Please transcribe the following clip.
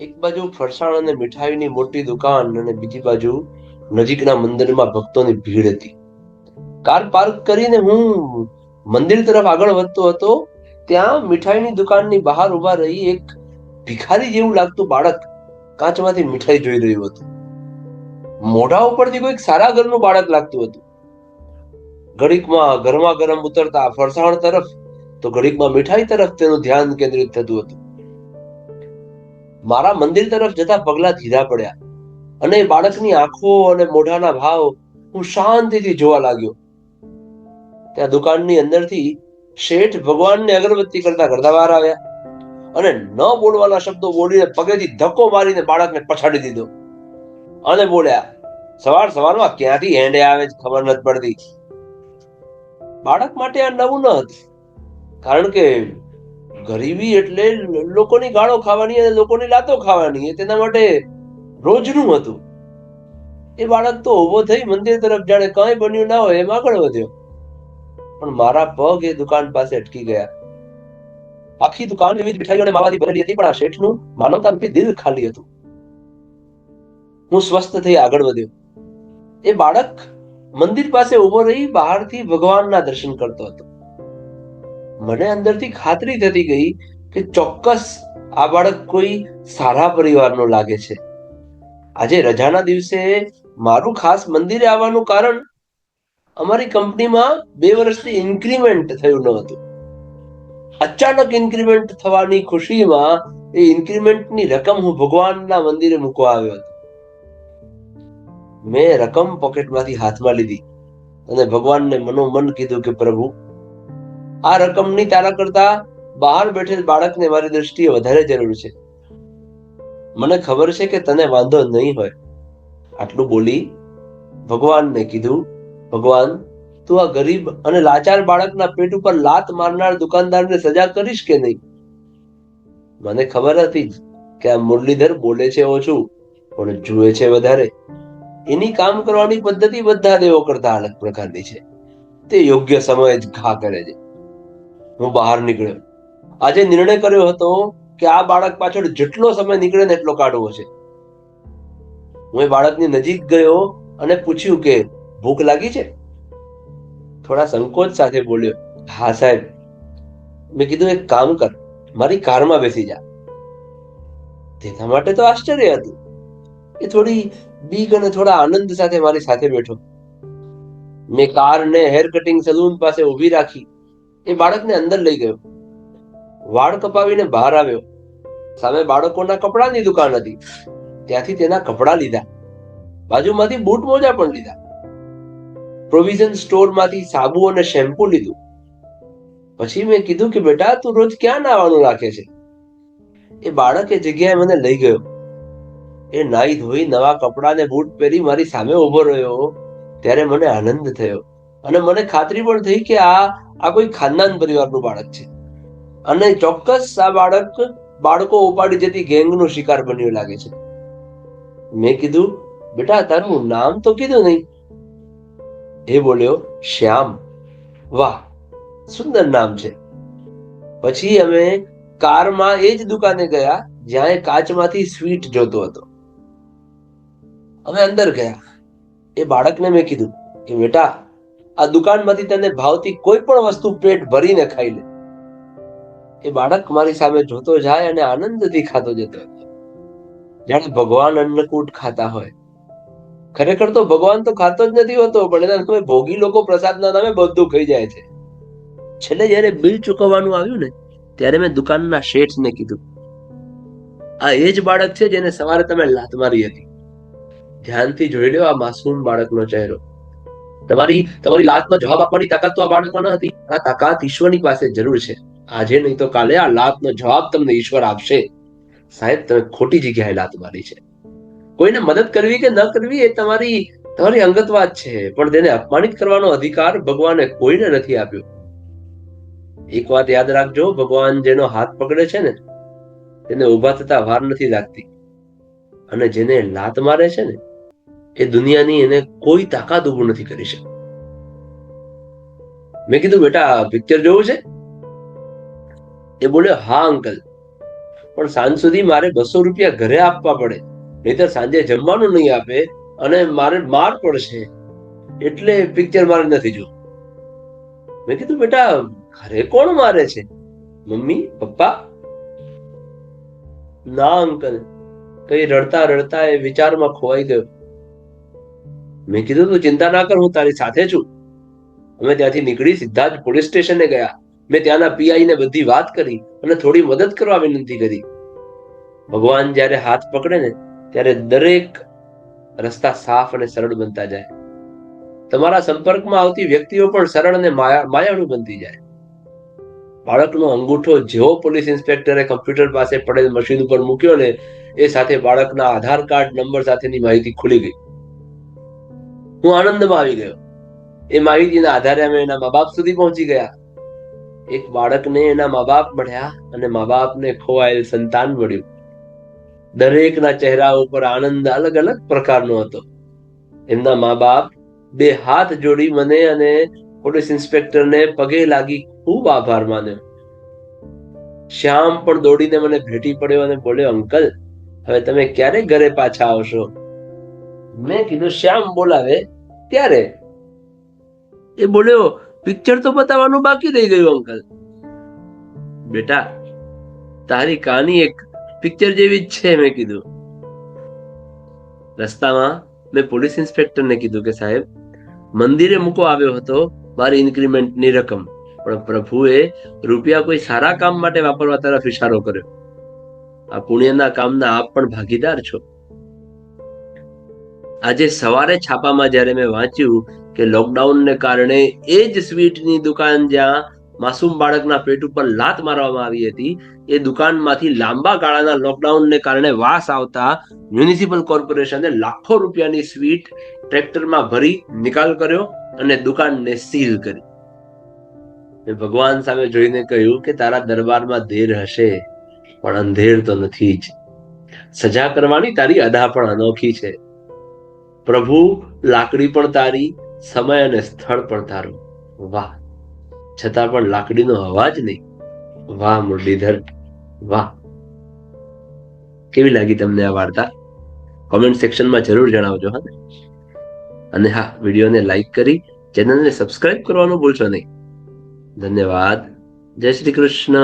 એક બાજુ ફરસાણ અને મીઠાઈની મોટી દુકાન અને બીજી બાજુ નજીકના મંદિરમાં ભક્તોની ભીડ હતી. કાર પાર્ક કરીને હું મંદિર તરફ આગળ વધતો હતો, ત્યાં મીઠાઈની દુકાનની બહાર ઊભા રહી એક ભિખારી જેવું લાગતું બાળક કાચમાંથી મીઠાઈ જોઈ રહ્યું હતું. મોઢા ઉપરથી કોઈક સારા ઘરનું બાળક લાગતું હતું. ઘડીકમાં ગરમા ગરમ ઉતરતા ફરસાણ તરફ તો ઘડીકમાં મીઠાઈ તરફ તેનું ધ્યાન કેન્દ્રિત થતું હતું. મારા મંદિર તરફ જતા પગલા ધીરા પડ્યા. અને બાળકની આંખો અને મોઢાના ભાવ હું શાંતિથી જોવા લાગ્યો. ત્યાં દુકાનની અંદરથી શેઠ ભગવાનને અગરબત્તી કરતા કરતા બહાર આવ્યા અને ન બોલવાના શબ્દો બોલીને પગેથી ધક્કો મારીને બાળકને પછાડી દીધો. અને બોલ્યા, સવાર સવારમાં ક્યાંથી હેંડે આવે છે ખબર નથી પડતી. બાળક માટે આ નવું ન હતું. કારણ કે ગરીબી એટલે લોકોની ગાળો ખાવાની અને લોકોની લાતો ખાવાની તેના માટે રોજનું હતું. એ બાળક તો ઊભો થઈ મંદિર તરફ જાણે કંઈ બન્યું ના હોય એમ આગળ વધ્યો. પણ મારા પગ એ દુકાન પાસે અટકી ગયા. આખી દુકાન એવી મીઠાઈઓ અને માવાથી ભરેલી હતી, પણ આ શેઠનું માનવતા રૂપી દિલ ખાલી હતું. હું સ્વસ્થ થઈ આગળ વધ્યો. એ બાળક મંદિર પાસે ઊભો રહી બહારથી ભગવાનના દર્શન કરતો હતો. મને અંદરથી ખાતરી થતી ગઈ કે ચોક્કસ આ બાળક કોઈ સારા પરિવારનો લાગે છે. આજે રજાના દિવસે મારું ખાસ મંદિરે આવવાનું કારણ અમારી કંપનીમાં બે વર્ષથી ઇન્ક્રીમેન્ટ થયું ન હતું. અચાનક ઇન્ક્રીમેન્ટ થવાની ખુશીમાં એ ઇન્ક્રીમેન્ટની રકમ હું ભગવાનના મંદિરે મૂકવા આવ્યો હતો. મેં રકમ પોકેટમાંથી હાથમાં લીધી અને ભગવાનને મનોમન કીધું કે પ્રભુ આ રકમની તારા કરતા બહાર બેઠેલ બાળકને મારી દ્રષ્ટિએ વધારે જરૂર છે. મને ખબર છે કે તને વાંધો નહીં હોય. આટલું બોલી ભગવાનને કીધું, ભગવાન, તું આ ગરીબ અને લાચાર બાળકના પેટ ઉપર લાત મારનાર દુકાનદારને સજા કરીશ કે નહીં? મને ખબર હતી કે આ મુરલીધર બોલે છે ઓછું પણ જુએ છે વધારે. એની કામ કરવાની પદ્ધતિ બધા દેવો કરતા અલગ પ્રકારની છે. તે યોગ્ય સમયે જ ઘા કરે છે. હું બહાર નીકળ્યો. આજે નિર્ણય કર્યો હતો કે આ બાળક પાછળ જેટલો સમય નીકળે ને એટલો કાઢવો છે. હું એ બાળકની નજીક ગયો અને પૂછ્યું કે, ભૂખ લાગી છે? થોડા સંકોચ સાથે બોલ્યો, હા, સાહેબ. મેં કીધું, એક કામ કર. મારી કારમાં બેસી જા. તેના માટે તો આશ્ચર્ય હતું એ થોડી બીક અને થોડા આનંદ સાથે મારી સાથે બેઠો. મેં કારને હેર કટિંગ સલૂન પાસે ઊભી રાખી એ બાળકને અંદર લઈ ગયો. વાળ કપાવીને બહાર આવ્યો. સામે બાળકોના કપડાની દુકાન હતી. ત્યાંથી તેના કપડા લીધા. બાજુમાંથી બૂટ મોજા પણ લીધા. પ્રોવિઝન સ્ટોરમાંથી સાબુ અને શેમ્પુ લીધું. પછી મેં કીધું કે બેટા, તું રોજ ક્યાં નાવાનું રાખે છે? એ બાળક એ જગ્યાએ મને લઈ ગયો. એ નાઈ ધોઈ નવા કપડા ને બૂટ પહેરી મારી સામે ઊભો રહ્યો. ત્યારે મને આનંદ થયો. અને મને ખાતરી પણ થઈ કે આ આ કોઈ ખાનદાન પરિવારનું બાળક છે. અને ચોક્કસ આ બાળક બાળકો ઉપાડી જતી ગેંગનો શિકાર બન્યો લાગે છે. મેં કીધું, બેટા, તારું નામ તો કીધું નહીં. એ બોલ્યો, શ્યામ. વાહ, સુંદર નામ છે. પછી અમે કારમાં એ જ દુકાને ગયા, જ્યાં એ કાચમાંથી સ્વીટ જોતો હતો. અમે અંદર ગયા. એ બાળકને મેં કીધું કે, બેટા આ દુકાનમાંથી તેને ભાવતી કોઈ પણ વસ્તુ પેટ ભરીને ખાઈ લે. એ બાળક મારી સામે જોતો જાય અને આનંદથી ખાતો જતો જાણે ભગવાન અન્નકૂટ ખાતા હોય. ખરેખર તો ભગવાન તો ખાતો જ નથી હોતો, પણ એના નામે ભોગી લોકો પ્રસાદના નામે બધું ખાઈ જાય છે. છેલ્લે જ્યારે બિલ ચૂકવવાનું આવ્યું ને, ત્યારે મેં દુકાનના શેઠને કીધું. આ એ જ બાળક છે જેને સવારે તમે લાત મારી હતી. ધ્યાનથી જોઈ લ્યો આ માસૂમ બાળકનો ચહેરો. તમારી તમારી લાતનો જવાબ આપવાની તાકાત તો આ બાળકમાં ન હતી. આ તાકાત ઈશ્વરની પાસે જરૂર છે. આજે નહીં તો કાલે આ લાતનો જવાબ તમને ઈશ્વર આપશે. સાહેબ, તમે ખોટી જગ્યાએ લાત મારી છે. કોઈને મદદ કરવી કે ન કરવી એ તમારી તમારી અંગત વાત છે, પણ તેને અપમાનિત કરવાનો અધિકાર ભગવાને કોઈને નથી આપ્યો. એક વાત યાદ રાખજો, ભગવાન જેનો હાથ પકડે છે ને, તેને ઊભા થતા વાર નથી લાગતી. અને જેને લાત મારે છે ને એ દુનિયાની એને કોઈ તાકાત ઉભું નથી કરી શકતી. મેં કીધું, બેટા પિક્ચર જોવું છે? એ બોલ્યો હા અંકલ પણ સાંજ સુધી મારે બસો રૂપિયા ઘરે આપવા પડે. નહીતર સાંજે જમવાનું નહીં આપે અને મારે માર પડશે. એટલે પિક્ચર મારે નથી જોવું. મેં કીધું, બેટા, ઘરે કોણ મારે છે? મમ્મી, પપ્પા. ના અંકલ કઈ રડતા રડતા એ વિચારમાં ખોવાઈ ગયો. મેં કીધું તું ચિંતા ના કર, હું તારી સાથે છું. અમે ત્યાંથી નીકળી સીધા જ પોલીસ સ્ટેશને ગયા. મેં ત્યાંના પીઆઈ ને બધી વાત કરી અને થોડી મદદ કરવા વિનંતી કરી. ભગવાન જ્યારે હાથ પકડે ને, ત્યારે દરેક રસ્તા સાફ અને સરળ બનતા જાય. તમારા સંપર્કમાં આવતી વ્યક્તિઓ પણ સરળ અને માયા, માયાળુ બનતી જાય. બાળકનો અંગૂઠો જેવો પોલીસ ઇન્સ્પેક્ટરે કમ્પ્યુટર પાસે પડેલ મશીન ઉપર મૂક્યો ને, એ સાથે બાળકના આધાર કાર્ડ નંબર સાથેની માહિતી ખુલી ગઈ. હું આનંદમાં આવી ગયો. એ માહિતીના આધારે અમે એના મા બાપ સુધી પહોંચી ગયા. એક બાળકને એના મા બાપ મળ્યા અને મા બાપને ખોવાયેલ સંતાન મળ્યું. દરેકના ચહેરા ઉપર આનંદ અલગ અલગ પ્રકારનો હતો. એમના મા બાપ બે હાથ જોડી મને અને પોલીસ ઇન્સ્પેક્ટરને પગે લાગી ખૂબ આભાર માન્યો. શ્યામ પણ દોડીને મને ભેટી પડ્યો અને બોલ્યો, અંકલ, હવે તમે ક્યારે ઘરે પાછા આવશો? મેં કીધું, શ્યામ બોલાવે. ત્યારે એ બોલ્યો પિક્ચર તો બતાવવાનું બાકી રહી ગયું, અંકલ. બેટા, તારી કહાની એક પિક્ચર જેવી જ છે, મેં કીધું. રસ્તામાં મેં પોલીસ ઇન્સ્પેક્ટરને કીધું કે, સાહેબ, મંદિરે મૂકો આવ્યો હતો, મારી ઇન્ક્રીમેન્ટની રકમ. પણ પ્રભુએ રૂપિયા કોઈ સારા કામ માટે વાપરવા તરફ ઇશારો કર્યો. આ પુણ્યના કામના આપ પણ ભાગીદાર છો. આજે સવારે છાપામાં જ્યારે મેં વાંચ્યું કે લોકડાઉનને કારણે એ જ સ્વીટની દુકાન જ્યાં માસૂમ બાળકના પેટ ઉપર લાત મારવામાં આવી હતી, એ દુકાનમાંથી લાંબા ગાળાના લોકડાઉનને કારણે વાસ આવતા મ્યુનિસિપલ કોર્પોરેશને લાખો રૂપિયાની સ્વીટ ટ્રેક્ટરમાં ભરી નિકાલ કર્યો અને દુકાનને સીલ કરી. મેં ભગવાન સામે જોઈને કહ્યું કે તારા દરબારમાં ધેર હશે, પણ અંધેર તો નથી જ. સજા કરવાની તારી અદા પણ અનોખી છે. પ્રભુ, લાકડી પણ તારી, સમય અને સ્થળ પણ તારું. વાહ. છતાં પણ લાકડીનો અવાજ નહીં. વાહ, મુરલીધર. વાહ. કેવી લાગી તમને આ વાર્તા? કોમેન્ટ સેક્શનમાં જરૂર જણાવજો, હા? અને હા, વિડીયોને લાઈક કરી ચેનલને સબસ્ક્રાઇબ કરવાનું ભૂલશો નહીં. ધન્યવાદ. જય શ્રી કૃષ્ણ.